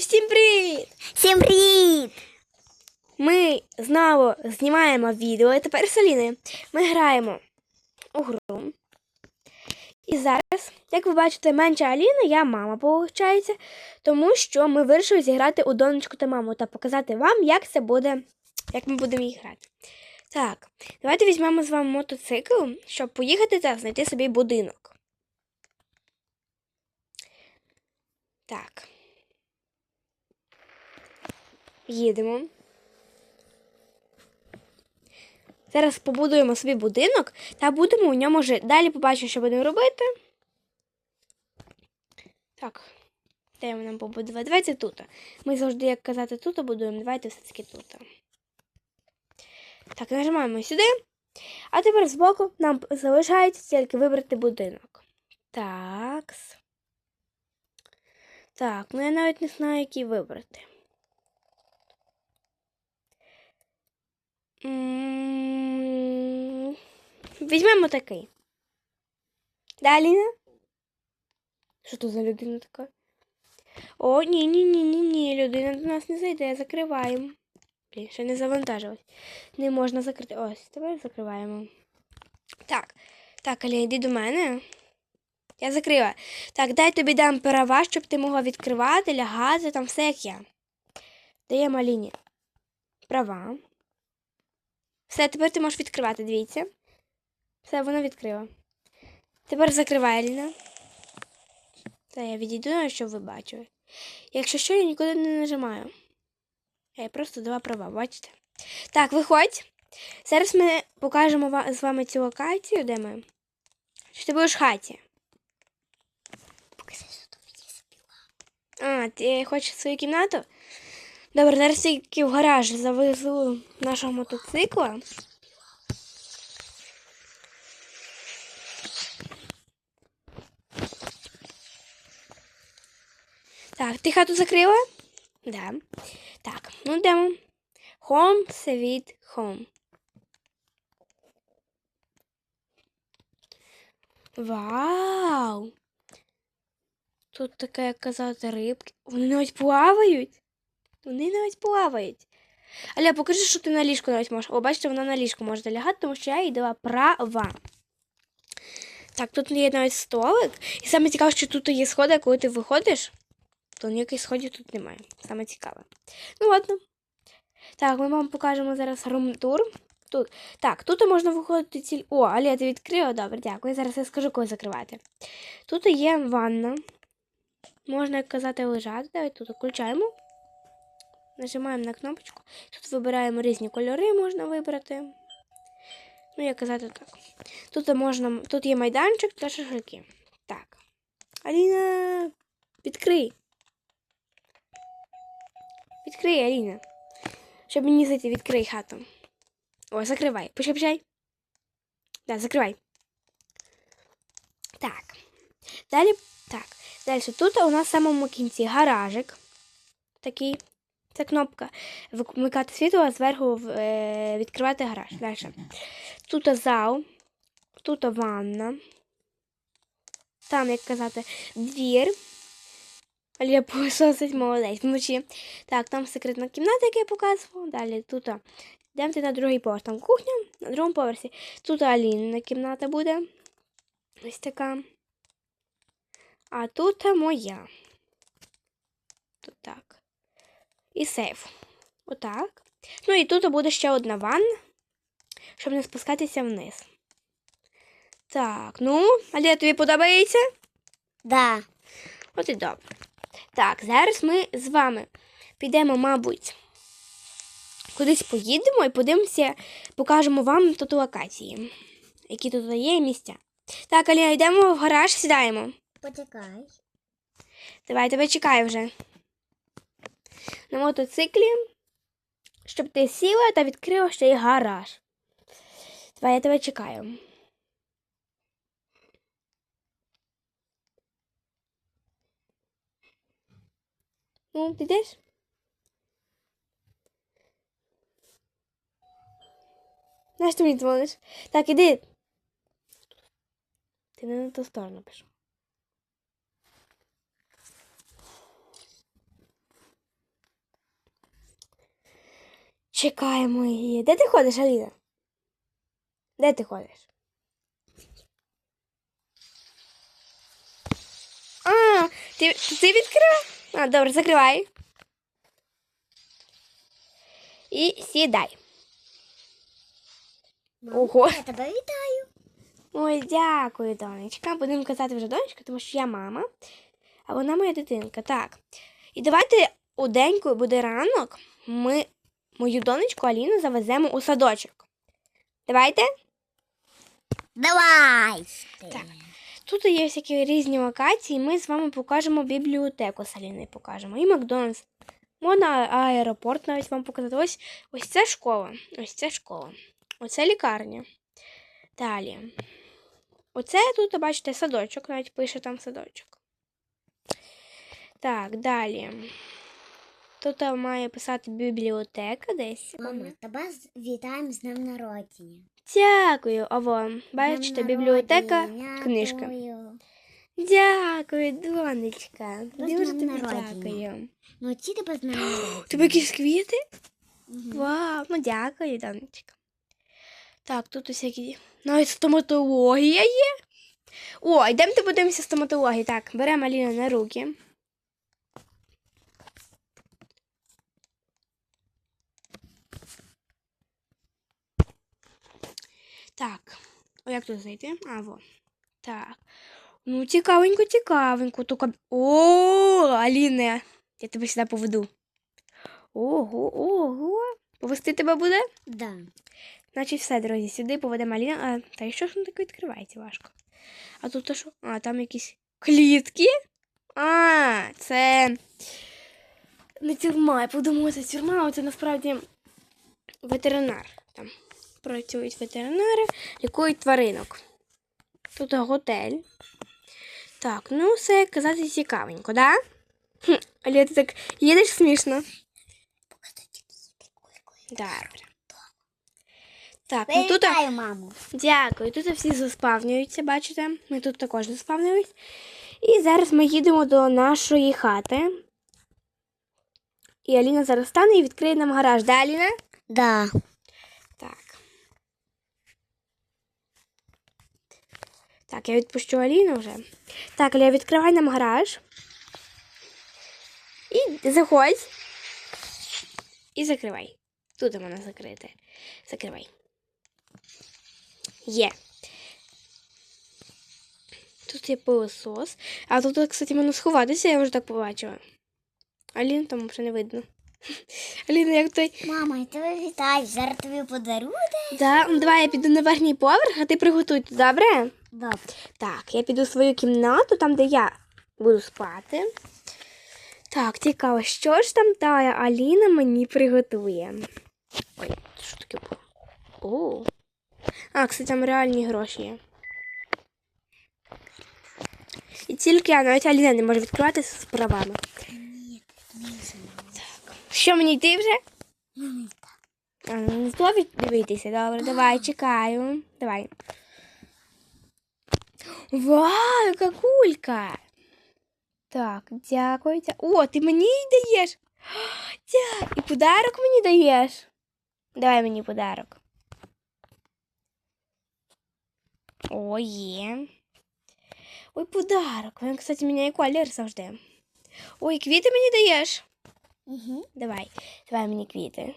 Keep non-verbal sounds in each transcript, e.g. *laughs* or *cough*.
всім привіт! Всім привіт! Ми знову знімаємо відео. І тепер з Аліною ми граємо у гру. І зараз, як ви бачите, менша Аліна, я мама, виходить, тому що ми вирішили зіграти у донечку та маму та показати вам, як це буде, як ми будемо їх грати. Так, давайте візьмемо з вами мотоцикл, щоб поїхати та знайти собі будинок. Так. Їдемо. Зараз побудуємо собі будинок та будемо у ньому жити. Далі побачимо, що будемо робити. Так, де нам побудувати? Давайте тут. Ми завжди, як казати, тут будуємо. Давайте все-таки тут. Так, нажимаємо сюди. А тепер збоку нам залишається тільки вибрати будинок. Так. Так, ну я навіть не знаю, який вибрати. Візьмемо такий. Далі. Що то за людина така? О, ні, ні, ні, ні, ні, людина до нас не зайде, закриваємо. Блін, ще не завантажилась. Не можна закрити. Ось, тепер закриваємо. Так. Так, Аля, йди до мене. Я закрила. Так, дай тобі дам права, щоб ти могла відкривати, лягати, там все як я. Даємо Аліні. Права. Все, тепер ти можеш відкривати, дивіться. Все, вона відкрила. Тепер закривай, Аліна. Та я відійду, щоб ви бачили. Якщо що, я нікуди не нажимаю. Я просто дала права, бачите? Так, виходь. Зараз ми покажемо з вами цю локацію, де ми. Що ти будеш в хаті. Покажи, що тут є співа. А, ти хочеш свою кімнату? Добре, зараз тільки в гараж завезу нашого мотоцикла. Так, ти хату закрила? Да. Так, ну йдемо. Home, sweet home. Вау! Тут така, як казати, рибки. Вони навіть плавають. Вони навіть плавають. Аля, покажи, що ти на ліжку навіть можеш. О, бачите, вона на ліжку може лягати, тому що я їй дала права. Так, тут є навіть столик. І саме цікаве, що тут є сходи, коли ти виходиш, то ніяких сходів тут немає. Саме цікаве. Ну, ладно. Так, ми вам покажемо зараз рум-тур. Тут. Так, тут можна виходити ціль. О, Аля, ти відкрила? Добре, дякую. Зараз я скажу, коли закривати. Тут є ванна. Можна, як казати, лежати. Давайте тут включаємо. Нажимаємо на кнопочку. Тут вибираємо різні кольори, можна вибрати. Ну, як казати так. Тут можна. Тут є майданчик та шашлики. Так. Аліна, відкрий. Відкрий, Аліна. Щоб мені зайти, відкрий хату. О, закривай. Пиши, пишай. Да, закривай. Так. Далі. Так. Далі тут у нас в самому кінці гаражик. Такий. Це кнопка. Вмикати світло, а зверху е, відкривати гараж. Далі. Тут зал. Тут ванна. Там, як казати, двір. Алія пилососить *laughs* молодець вночі. Так, там секретна кімната, яку я показувала. Далі тут. Йдемте на другий поверх. Там кухня на другому поверсі. Тут Алінина кімната буде. Ось така. А тут моя. Тут так. І сейф. Отак. Ну і тут буде ще одна ванна, щоб не спускатися вниз. Так, ну, Алія, тобі подобається? Да. От і добре. Так, зараз ми з вами підемо, мабуть, кудись поїдемо і подивимося, покажемо вам тут локації, які тут є місця. Так, Аліна, йдемо в гараж, сідаємо. Почекай. Давай, тебе чекаю вже. На мотоциклі, щоб ти сіла та відкрила ще й гараж. Давай, я тебе чекаю. Ну, ти йдеш? Знаєш, ти мені дзвониш? Так, іди. Ти не на ту сторону пішов. Чекаємо її. Де ти ходиш, Аліна? Де ти ходиш? А, ти, ти відкрив? А, добре, закривай. І сідай. Ого. Я тебе вітаю. Ой, дякую, донечка. Будемо казати вже донечка, тому що я мама, а вона моя дитинка. Так. І давайте у день, коли буде ранок, ми мою донечку Аліну завеземо у садочок. Давайте. Давай. Так. Тут є всякі різні локації, ми з вами покажемо бібліотеку з Аліною покажемо. І Макдональдс. Можна аеропорт навіть вам показати. Ось, ось це школа. Ось це школа. Оце лікарня. Далі. Оце тут, бачите, садочок, навіть пише там садочок. Так, далі. Тут має писати бібліотека десь. Мама, тебе вітаємо з днем народження. Дякую, Аво. Бачите, бібліотека, книжка. дякую. Донечка. Дуже тобі дякую. Ну, ці тебе з днем. Тебе якісь квіти? Вау, ну дякую, донечка. Так, тут усякі. Навіть стоматологія є. О, йдемте подивимося стоматології. Так, беремо Аліну на руки. Так. Як тут зайти? А, во. Так. Ну, цікавенько, цікавенько. Тільки... О, Аліне, я тебе сюди поведу. Ого, ого. Повести тебе буде? Да. Значить, все, друзі, сюди поведемо Аліна. А, та що ж воно таке відкривається важко? А тут то що? А, там якісь клітки. А, це не тюрма. Я подумала, це тюрма, а це насправді ветеринар. Там працюють ветеринари, лікують тваринок. Тут готель. Так, ну все казати цікавенько, да? Хм, Алія, ти так їдеш смішно. Добре. Так, ну тут. Маму. Дякую. Тут всі заспавнюються, бачите? Ми тут також заспавнились. І зараз ми їдемо до нашої хати. І Аліна зараз стане і відкриє нам гараж. Да, Аліна? Да. Так. Так, я відпущу Аліну вже. Так, Алія, відкривай нам гараж. І заходь. І закривай. Тут вона закрите. Закривай. Є. Тут є пилосос. А тут, кстати, можна сховатися, я вже так побачила. Аліну там вже не видно. *laughs* Аліна, як той. Мама, я тебе вітаю. Зараз тобі подарую. Да, ну, давай я піду на верхній поверх, а ти приготуй добре? Добре. Так, я піду в свою кімнату, там, де я буду спати. Так, цікаво, що ж там та Аліна мені приготує. Ой, що таке було? О. А, кстати, там реальні гроші є. І тільки я, навіть Аліна не може відкривати з правами. Ні. Що мені йти вже? Мама, А, ну, дивитися. Добре, давай, *gasps* чекаю. Давай. Вау, яка кулька. Так, дякую. дя- О, ти мені й даєш. *gasps* Дякую. І подарок мені даєш. Давай мені подарок. О, є. Ой, подарок. Він, кстати, міняє колір завжди. Ой, квіти мені даєш. Угу. Давай, давай мені квіти.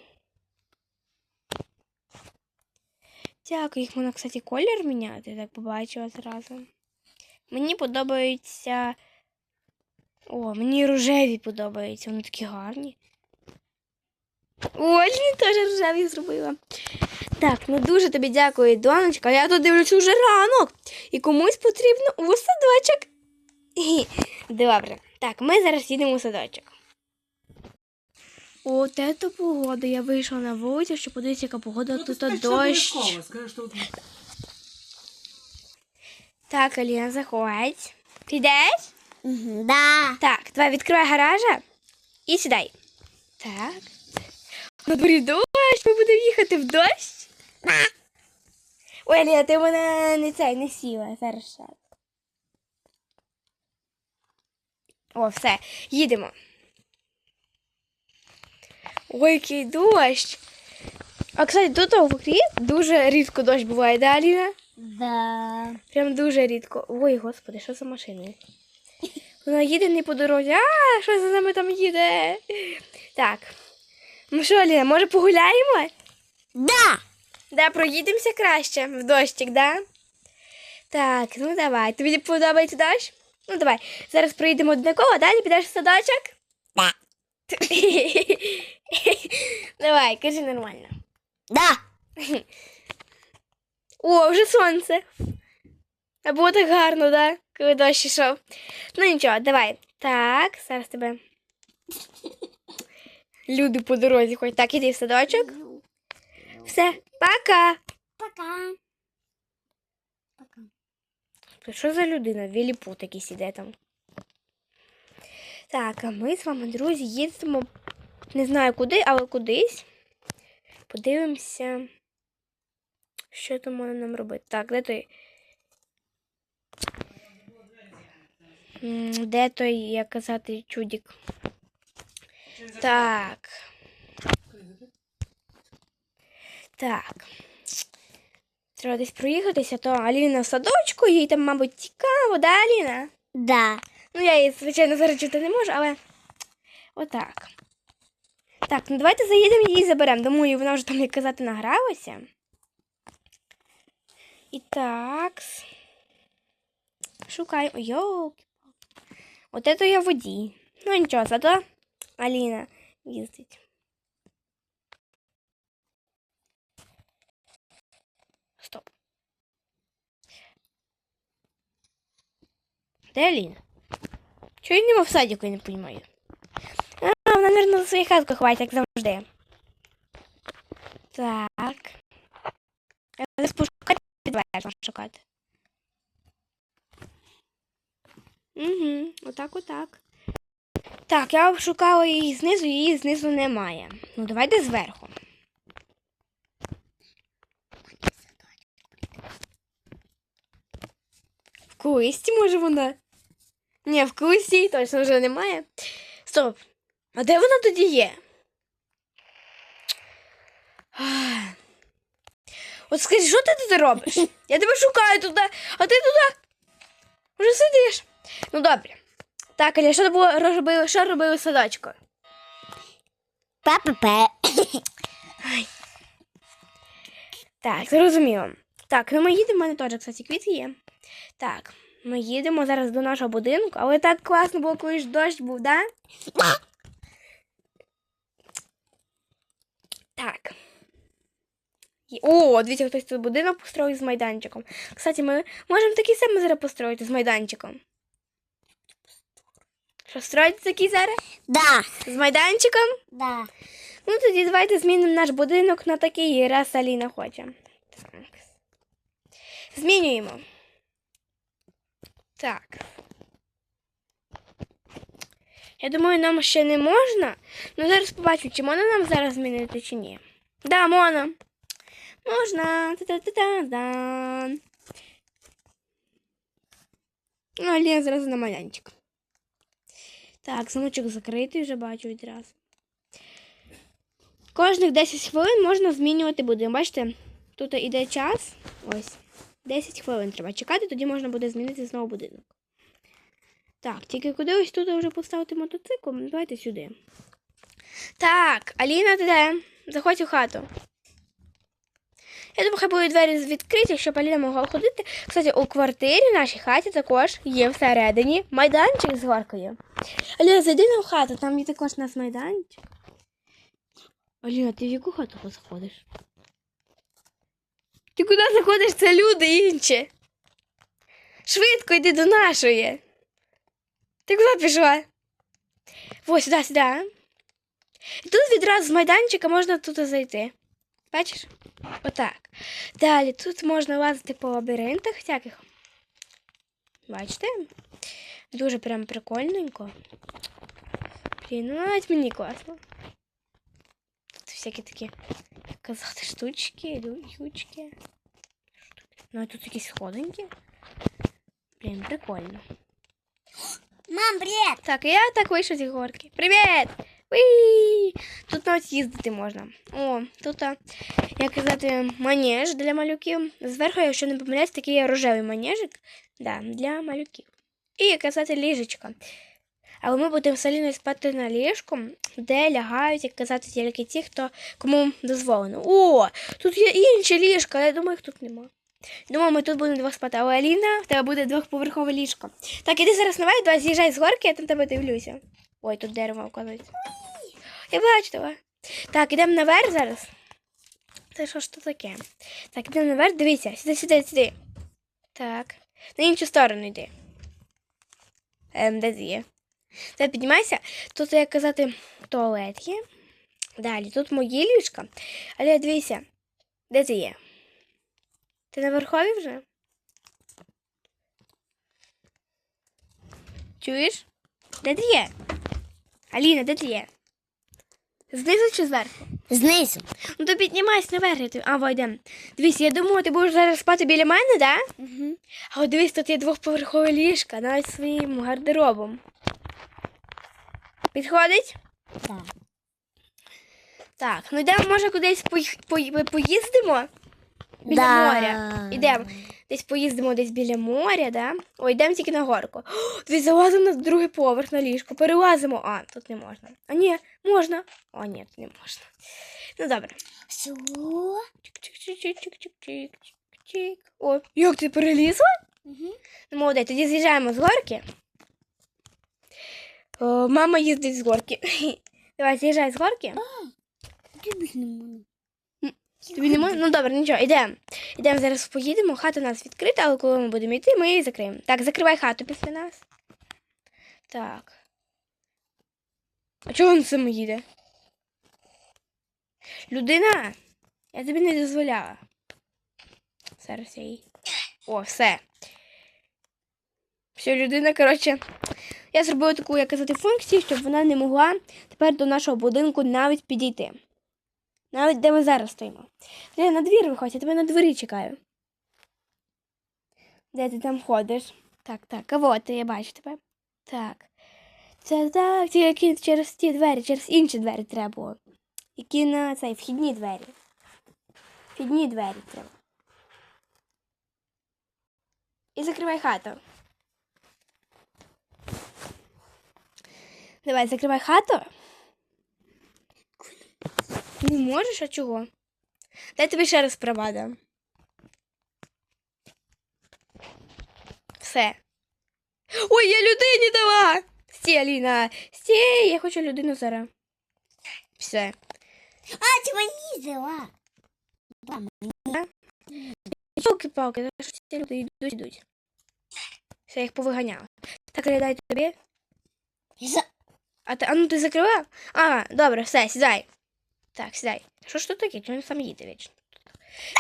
Дякую, їх можна, кстати, колір міняти, я так побачила зразу. Мені подобаються. О, мені рожеві подобаються, вони такі гарні. О, мені теж рожеві зробила. Так, ну дуже тобі дякую, донечка. Я тут дивлюся вже ранок. І комусь потрібно у садочок. *laughs* Добре. Так, ми зараз їдемо у садочок. От это погода. Я вийшла на вулицю, щоб подивитися, яка погода. Ну, Тут дощ. скажи, что вот Так, Аліна, заходь. Угу. Да. Так, давай відкривай гаража і сідай. Так. На дворі дощ, ми будемо їхати в дощ. Ой, Аліна, ти мене не цей, не сіла. Зараз. О, все, їдемо. Ой, який дощ. А кстати, тут в Укрі дуже рідко дощ буває, да, Аліна? Да. Прям дуже рідко. Ой, господи, що за машина? Вона їде не по дорозі. А, що за нами там їде? Так. Ну що, Аліна, може погуляємо? Да. Да, проїдемося краще в дощик, да? Так, ну давай. Тобі подобається дощ? Ну давай. Зараз проїдемо однаково, далі підеш в садочок? Да. *laughs* давай, кажи нормально. Да. *laughs* О, вже сонце. А було так гарно, да? Коли дощ ішов. Ну нічого, давай. Так, зараз тебе. Люди по дорозі ходять. Так, іди в садочок. Все, пока. Пока. Пока. Що за людина? Віліпут якийсь іде там. Так, а ми з вами, друзі, їздимо. Не знаю куди, але кудись. Подивимося. Що там можна нам робити? Так, де той? Де той, як казати, чудік? Так. Так. Треба десь проїхатися, то Аліна в садочку, їй там, мабуть, цікаво, да, Аліна? Да. Ну, я її, звичайно, зараз чути не можу, але отак. Так, ну давайте заїдемо її заберемо. Думаю, вона вже там, як казати, награлася. І так. Шукаємо. Йолки. От це я водій. Ну нічого, зато Аліна їздить. Стоп. Де Аліна? Чого я не в садіку, я не розумію. А, вона, мабуть, на своїх хатках хватить, як завжди. Так. Я зараз можна шукати. Угу, отак, отак. Так, я шукала її знизу, її знизу немає. Ну, давайте зверху. В кулисті, може, вона? Ні, в кулисті її точно вже немає. Стоп. А де вона тоді є? От скажи, що ти тут робиш? Я тебе шукаю туди, а ти туди вже сидиш. Ну добре. Так, Аля, що було робив, що робив у садочку? Папа. Так, зрозуміло. Так, ну ми їдемо, в мене теж, кстати, квіти є. Так, ми їдемо зараз до нашого будинку, але так класно було, коли ж дощ був, да? Так. О, дивіться, хтось тут будинок построїв з майданчиком. Кстати, ми можемо такий самий зараз построїти з майданчиком. Що, строїти такий зараз? Да. З майданчиком? Да. Ну, тоді давайте змінимо наш будинок на такий, раз Аліна хоче. Так. Змінюємо. Так. Я думаю, нам ще не можна. Ну, зараз побачу, чи можна нам зараз змінити, чи ні. Да, можна. Можна. Ну, Аліна зразу на малянчик. Так, замочок закритий, вже бачу відразу. Кожних 10 хвилин можна змінювати будинок. Бачите, тут іде час. Ось. 10 хвилин треба чекати, тоді можна буде змінити знову будинок. Так, тільки куди ось тут вже поставити мотоцикл? Давайте сюди. Так, Аліна, ти де? Заходь у хату. Я думаю, хай будуть двері відкриті, щоб Аліна могла ходити. Кстати, у квартирі нашій хаті також є всередині майданчик з горкою. Аліна, зайди на в хату, там є також у нас майданчик. Аліна, ти в яку хату заходиш? Ти куди заходиш? Це люди інші. Швидко йди до нашої. Ти куди пішла? Ось сюди, сюди. І тут відразу з майданчика можна тут зайти. Бачиш? Отак. Далі тут можна лазити по лабіринтах всяких. Бачите? Дуже прям прикольненько. Блін, ну навіть мені класно. Тут всякі такі, як казати, штучки, лю- ючки. Ну, а тут якісь сходинки. Блін, прикольно. Мам, привет. Так, я так вийшов зі горки. Привіт! Тут навіть їздити можна. О, тут, як казати, манеж для малюків. Зверху, якщо не помиляюсь, такий рожевий манежик да, для малюків. І, як казати, ліжечко. Але ми будемо з Аліною спати на ліжку, де лягають, як казати, тільки ті, хто кому дозволено. О, тут є інші ліжка, я думаю, їх тут нема. Думаю, ми тут будемо двох спати. Але Аліна, в тебе буде двохповерхове ліжко. Так, іди зараз наверх, давай з'їжджай з горки, я там тебе дивлюся. Ой, тут дерево оказується. Я бачу. Так, ідемо наверх зараз. Це що ж то таке? Так, ідемо наверх, дивіться, сюди, сюди, сюди. Так. На іншу сторону йди. Ем, де є? Та піднімайся. Тут, як казати, туалет є. Далі, тут мої ліжка. Але дивися, де ти є? Ти на верхові вже? Чуєш? Де ти є? Аліна, де ти є? Знизу чи зверху? Знизу. Ну то піднімайся наверх. тобі- А, войдем. Дивись, я думаю, ти будеш зараз спати біля мене, да? Угу. А от дивись, тут є двохповерхове ліжка, навіть своїм гардеробом. Підходить? Так. Так, ну йдемо, може, кудись поїх- пої- поїздимо? Біля Да. моря. Ідемо. Десь поїздимо десь біля моря, да? Ой, йдемо тільки на горку. О, *gasps* дивись, залазимо на другий поверх на ліжко. Перелазимо. А, тут не можна. А ні, можна. О, ні, тут не можна. Ну добре. Все. Чик-чик-чик-чик-чик-чик. О, як ти перелізла? Угу. Ну, молодець, тоді з'їжджаємо з горки. О, мама їздить з горки. *laughs* Давай, з'їжджай з горки. Тобі не можна. Тобі не можна? Ну добре, нічого, йдемо. Йдемо зараз поїдемо, хата у нас відкрита, але коли ми будемо йти, ми її закриємо. Так, закривай хату після нас. Так. А чого він сам їде? Людина, я тобі не дозволяла. Зараз я їй. О, все. Все, людина, коротше. Я зробила таку, як казати, функцію, щоб вона не могла тепер до нашого будинку навіть підійти. Навіть де ми зараз стоїмо. Де на двір виходь, я тебе на дворі чекаю. Де ти там ходиш? Так, так, а от я бачу тебе. Так. Це так, тільки через ті двері, через інші двері треба було. Які на цей вхідні двері. Вхідні двері треба. І закривай хату. Давай, закривай хату. Не можеш, а чого? Дай тобі ще раз права дам. Все. Ой, я людині дала! Стій, Аліна! Стій, я хочу людину зараз. Все. А, ти мені взяла. Палки-палки, за що ці люди йдуть, йдуть. Все, я їх повиганяла. Так, дай тобі. А ти, а ну ти закрила? А, добре, все, сідай. Так, сідай. Що ж тут таке? Чому він сам їде вічно?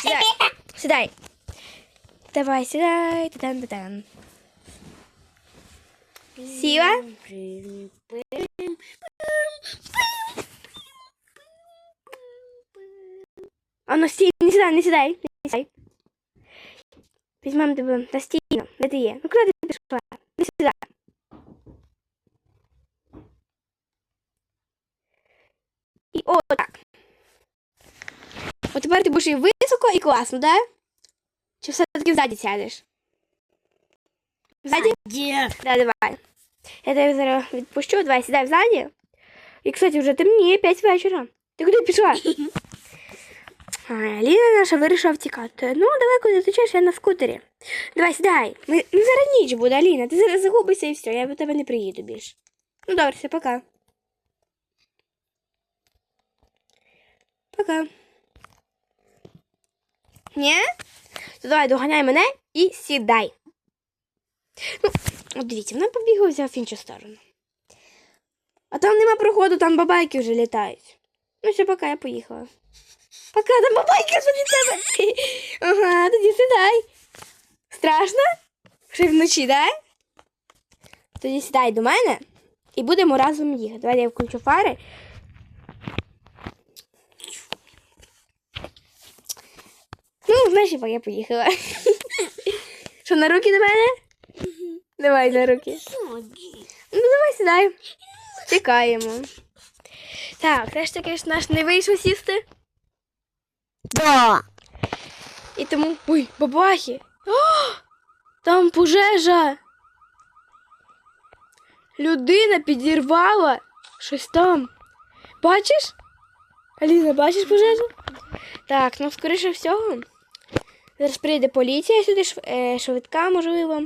Сідай. Сідай. Давай, сідай. Та-дан, та-дан. Сіла? А ну стій, не сідай, не сідай, не сідай. Візьмемо тебе на стіну. Де ти є? Ну куди ти пішла? Не сідай. І о, так. От тепер ти будеш і високо, і класно, да? Чи все-таки ззаді сядеш? Ззаді? Да, давай. Я тебе зараз відпущу, давай сідай ззаді. І, кстати, вже темніє 5 вечора. Ти куди пішла? *laughs* А, Ліна наша вирішила втікати. Ну, далеко не течеш, я на скутері. Давай, сідай. Ми, ми зараз ніч буде, Аліна. Ти зараз загубишся і все, я до тебе не приїду більше. Ну, добре, все, пока. Пока. Ні? То давай доганяй мене і сідай. Ну, от дивіться, вона побігла взяв в іншу сторону. А там нема проходу, там бабайки вже літають. Ну все, пока, я поїхала. Пока, там бабайки вже від тебе. *laughs* Ага, тоді сідай. Страшно? Й вночі, да? Тоді сідай до мене і будемо разом їхати. Давай я включу фари. Ну, знаєш, я поїхала. *laughs* Що, на руки до мене? Давай на руки. Ну, давай сідай. Чекаємо. Так, таки ж наш не вийшов сісти. Да. І тому. Ой, бабахи! О, там пожежа! Людина підірвала щось там. Бачиш? Аліна, бачиш пожежу? Так, ну скоріше всього. Зараз прийде поліція сюди, е, швидка, можливо.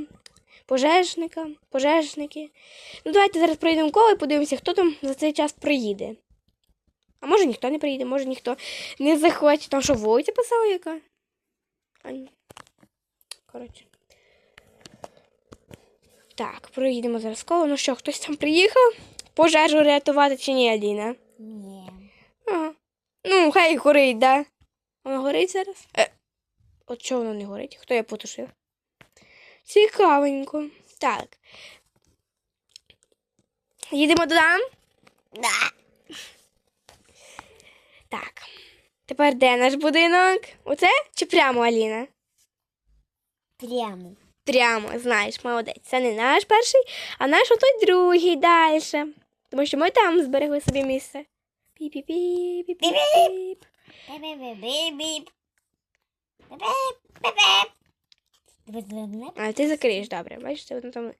Пожежника, пожежники. Ну, давайте зараз пройдемо коло і подивимося, хто там за цей час приїде. А може ніхто не приїде, може ніхто не захоче. Там що вулиця писала яка? А, ні. Коротше. Так, проїдемо зараз коло. Ну що, хтось там приїхав? Пожежу рятувати чи ні, Аліна? Ні. Ага. Ну, хай горить, да? Воно горить зараз? Е, от чого воно не горить? Хто я потушив? Цікавенько. Так. Їдемо додому? Да. Так. Тепер де наш будинок? Оце чи прямо, Аліна? Прямо. Прямо, знаєш, молодець. Це не наш перший, а наш отой другий далі. Тому що ми там зберегли собі місце. Пі-пі-пі, пі-пі-піп. Біп-біп-біп-біп. Біп-біп-біп-біп. А ти закриєш, добре. Бачиш, ти воно там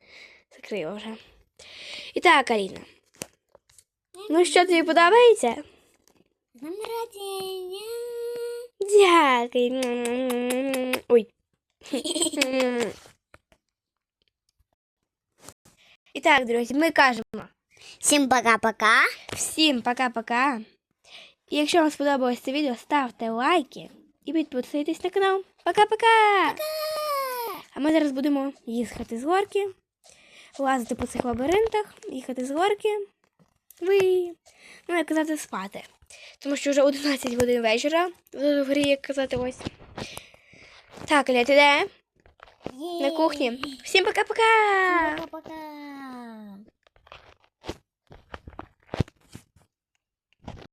закрила вже. І так, Аліна. Ну що тобі подобається? З днем рождения. Дякую. Ой. І так, друзі, ми кажемо Всім пока-пока. всім пока-пока. І якщо вам сподобалось це відео, ставте лайки І підписуйтесь на канал. Пока-пока! А ми зараз будемо їхати з горки, лазити по цих лабіринтах, їхати з горки. Ви, ну, як казати, спати. Тому що вже 11 годин вечора. В грі, як казати, ось. Так, Ля, ти де? На кухні. Всім пока-пока! Пока-пока.